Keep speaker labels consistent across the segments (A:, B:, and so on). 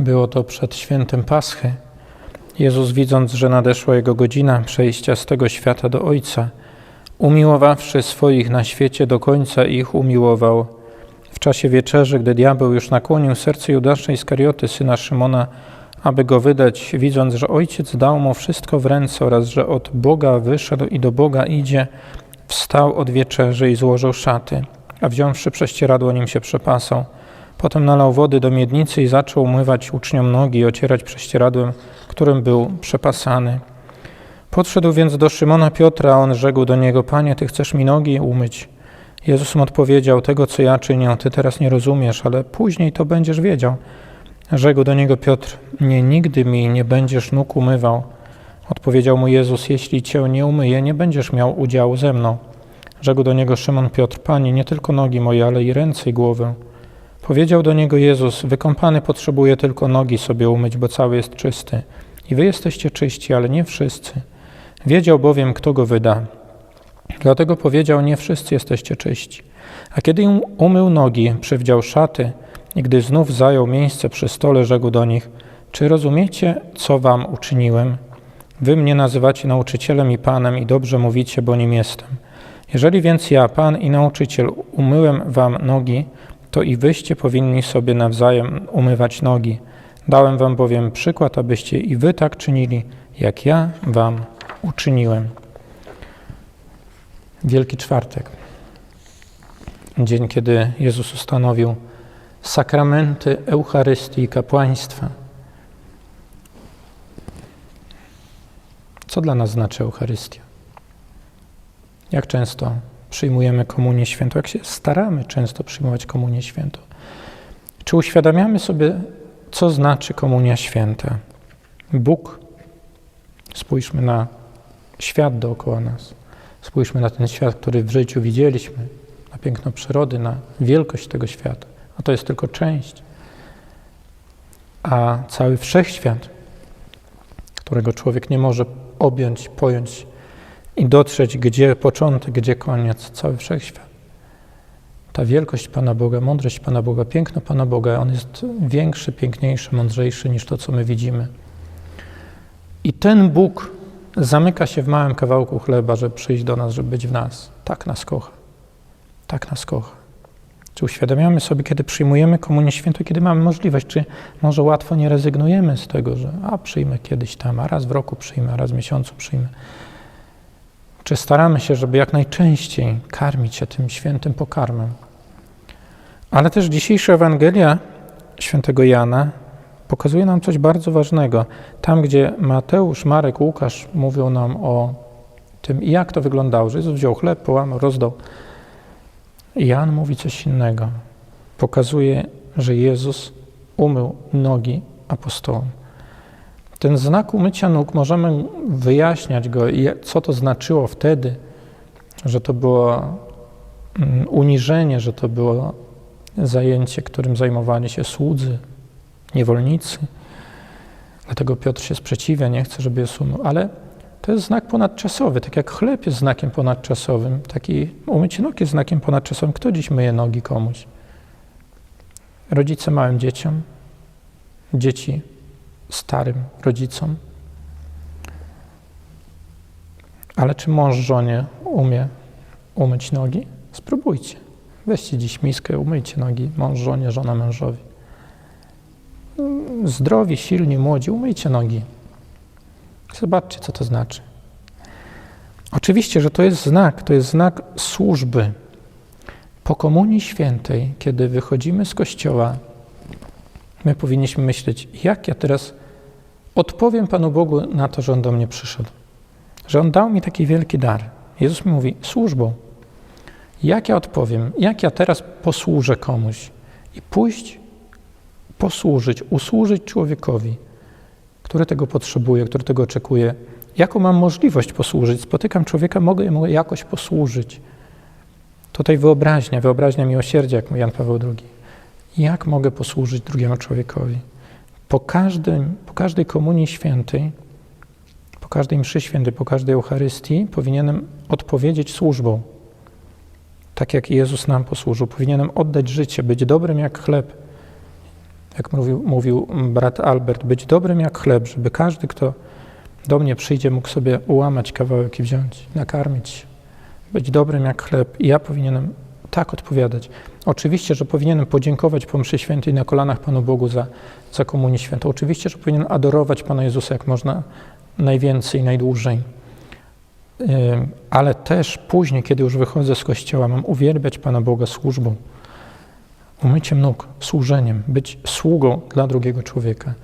A: Było to przed świętem Paschy. Jezus, widząc, że nadeszła jego godzina przejścia z tego świata do Ojca, umiłowawszy swoich na świecie do końca ich umiłował. W czasie wieczerzy, gdy diabeł już nakłonił serce Judasza Iskarioty, syna Szymona, aby go wydać, widząc, że Ojciec dał mu wszystko w ręce oraz że od Boga wyszedł i do Boga idzie, wstał od wieczerzy i złożył szaty, a wziąwszy prześcieradło, nim się przepasał. Potem nalał wody do miednicy i zaczął umywać uczniom nogi i ocierać prześcieradłem, którym był przepasany. Podszedł więc do Szymona Piotra, a on rzekł do niego, Panie, Ty chcesz mi nogi umyć? Jezus mu odpowiedział, tego co ja czynię, Ty teraz nie rozumiesz, ale później to będziesz wiedział. Rzekł do niego Piotr, nie, nigdy mi nie będziesz nóg umywał. Odpowiedział mu Jezus, jeśli Cię nie umyję, nie będziesz miał udziału ze mną. Rzekł do niego Szymon Piotr, Panie, nie tylko nogi moje, ale i ręce i głowę. Powiedział do niego Jezus, wykąpany potrzebuje tylko nogi sobie umyć, bo cały jest czysty. I wy jesteście czyści, ale nie wszyscy. Wiedział bowiem, kto go wyda. Dlatego powiedział, nie wszyscy jesteście czyści. A kiedy im umył nogi, przywdział szaty i gdy znów zajął miejsce przy stole, rzekł do nich, czy rozumiecie, co wam uczyniłem? Wy mnie nazywacie nauczycielem i panem i dobrze mówicie, bo nim jestem. Jeżeli więc ja, pan i nauczyciel, umyłem wam nogi, to i wyście powinni sobie nawzajem umywać nogi. Dałem wam bowiem przykład, abyście i wy tak czynili, jak ja wam uczyniłem. Wielki Czwartek. Dzień, kiedy Jezus ustanowił sakramenty Eucharystii i kapłaństwa. Co dla nas znaczy Eucharystia? Jak często przyjmujemy komunię świętą? Jak się staramy często przyjmować komunię świętą? Czy uświadamiamy sobie, co znaczy komunia święta? Bóg, spójrzmy na świat dookoła nas. Spójrzmy na ten świat, który w życiu widzieliśmy, na piękno przyrody, na wielkość tego świata. A to jest tylko część. A cały wszechświat, którego człowiek nie może objąć, pojąć i dotrzeć, gdzie początek, gdzie koniec, cały wszechświat. Ta wielkość Pana Boga, mądrość Pana Boga, piękno Pana Boga, on jest większy, piękniejszy, mądrzejszy niż to, co my widzimy. I ten Bóg zamyka się w małym kawałku chleba, żeby przyjść do nas, żeby być w nas. Tak nas kocha. Tak nas kocha. Czy uświadamiamy sobie, kiedy przyjmujemy Komunię Świętą, kiedy mamy możliwość, czy może łatwo nie rezygnujemy z tego, że a przyjmę kiedyś tam, a raz w roku przyjmę, a raz w miesiącu przyjmę. Czy staramy się, żeby jak najczęściej karmić się tym świętym pokarmem? Ale też dzisiejsza Ewangelia świętego Jana pokazuje nam coś bardzo ważnego. Tam, gdzie Mateusz, Marek, Łukasz mówią nam o tym, jak to wyglądało, że Jezus wziął chleb, połamał, rozdał. Jan mówi coś innego. Pokazuje, że Jezus umył nogi apostołom. Ten znak umycia nóg możemy wyjaśniać go, co to znaczyło wtedy, że to było mm, uniżenie, że to było zajęcie, którym zajmowali się słudzy, niewolnicy. Dlatego Piotr się sprzeciwia, nie chce, żeby je umył. Ale to jest znak ponadczasowy. Tak jak chleb jest znakiem ponadczasowym, taki umycie nóg jest znakiem ponadczasowym. Kto dziś myje nogi komuś? Rodzice małym dzieciom, dzieci starym rodzicom. Ale czy mąż żonie umie umyć nogi? Spróbujcie. Weźcie dziś miskę, umyjcie nogi, mąż żonie, żona mężowi. Zdrowi, silni, młodzi, umyjcie nogi. Zobaczcie, co to znaczy. Oczywiście, że to jest znak, to jest znak służby. Po Komunii Świętej, kiedy wychodzimy z kościoła, my powinniśmy myśleć, jak ja teraz odpowiem Panu Bogu na to, że On do mnie przyszedł. Że On dał mi taki wielki dar. Jezus mi mówi, służbą. Jak ja odpowiem? Jak ja teraz posłużę komuś? I pójść, posłużyć, usłużyć człowiekowi, który tego potrzebuje, który tego oczekuje. Jaką mam możliwość posłużyć? Spotykam człowieka, mogę mu jakoś posłużyć. Tutaj wyobraźnia, wyobraźnia miłosierdzia, jak mówi Jan Paweł II. Jak mogę posłużyć drugiemu człowiekowi? Po, każdym, po każdej komunii świętej, po każdej mszy świętej, po każdej Eucharystii powinienem odpowiedzieć służbą. Tak jak Jezus nam posłużył. Powinienem oddać życie, być dobrym jak chleb. Jak mówił, mówił brat Albert, być dobrym jak chleb, żeby każdy, kto do mnie przyjdzie, mógł sobie ułamać kawałek i wziąć, nakarmić. Być dobrym jak chleb. I ja powinienem tak odpowiadać. Oczywiście, że powinienem podziękować po mszy świętej na kolanach Panu Bogu za, za komunię świętą. Oczywiście, że powinienem adorować Pana Jezusa jak można najwięcej, najdłużej. Ale też później, kiedy już wychodzę z kościoła, mam uwielbiać Pana Boga służbą, umyciem nóg, służeniem, być sługą dla drugiego człowieka.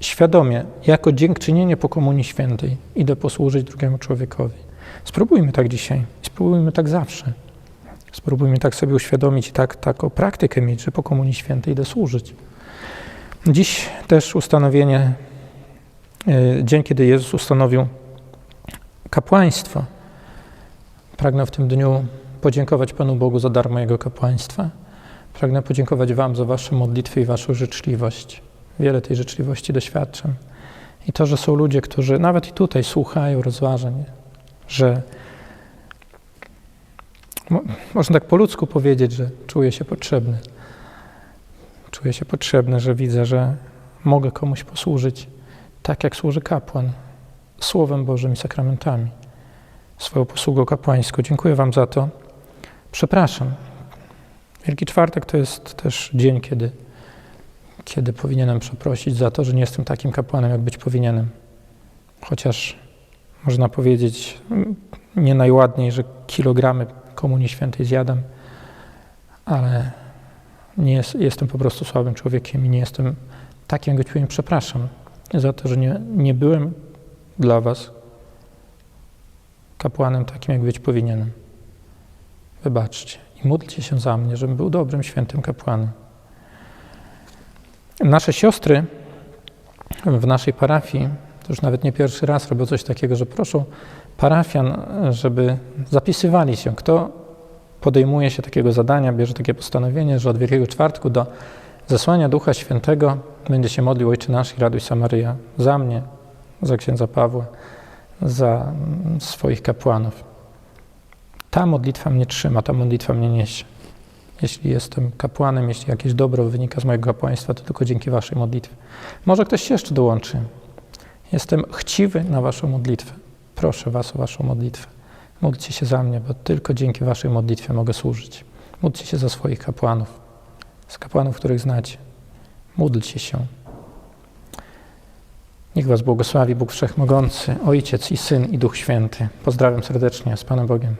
A: Świadomie, jako dziękczynienie po komunii świętej, idę posłużyć drugiemu człowiekowi. Spróbujmy tak dzisiaj, spróbujmy tak zawsze. Spróbujmy tak sobie uświadomić i tak, taką praktykę mieć, że po komunii świętej idę służyć. Dziś też ustanowienie, y, dzień, kiedy Jezus ustanowił kapłaństwo. Pragnę w tym dniu podziękować Panu Bogu za dar mojego kapłaństwa. Pragnę podziękować Wam za Wasze modlitwy i Waszą życzliwość. Wiele tej życzliwości doświadczam. I to, że są ludzie, którzy nawet i tutaj słuchają rozważań, że mo- można tak po ludzku powiedzieć, że czuję się potrzebny. Czuję się potrzebny, że widzę, że mogę komuś posłużyć tak, jak służy kapłan, Słowem Bożym i sakramentami, swoją posługą kapłańską. Dziękuję Wam za to. Przepraszam. Wielki Czwartek to jest też dzień, kiedy, kiedy powinienem przeprosić za to, że nie jestem takim kapłanem, jak być powinienem. Chociaż można powiedzieć mm, nie najładniej, że kilogramy Komunii Świętej zjadam, ale nie jest, jestem po prostu słabym człowiekiem i nie jestem takim, powinien. Przepraszam za to, że nie, nie byłem dla Was kapłanem takim, jak być powinienem. Wybaczcie i módlcie się za mnie, żebym był dobrym, świętym kapłanem. Nasze siostry w naszej parafii, to już nawet nie pierwszy raz robią coś takiego, że proszą parafian, żeby zapisywali się, kto podejmuje się takiego zadania, bierze takie postanowienie, że od Wielkiego Czwartku do zesłania Ducha Świętego będzie się modlił Ojcze Nasz i Raduj Samaryja za mnie, za księdza Pawła, za mm, swoich kapłanów. Ta modlitwa mnie trzyma, ta modlitwa mnie niesie. Jeśli jestem kapłanem, jeśli jakieś dobro wynika z mojego kapłaństwa, to tylko dzięki Waszej modlitwie. Może ktoś się jeszcze dołączy. Jestem chciwy na Waszą modlitwę. Proszę Was o Waszą modlitwę. Módlcie się za mnie, bo tylko dzięki Waszej modlitwie mogę służyć. Módlcie się za swoich kapłanów, z kapłanów, których znacie. Módlcie się. Niech Was błogosławi Bóg Wszechmogący, Ojciec i Syn i Duch Święty. Pozdrawiam serdecznie z Panem Bogiem.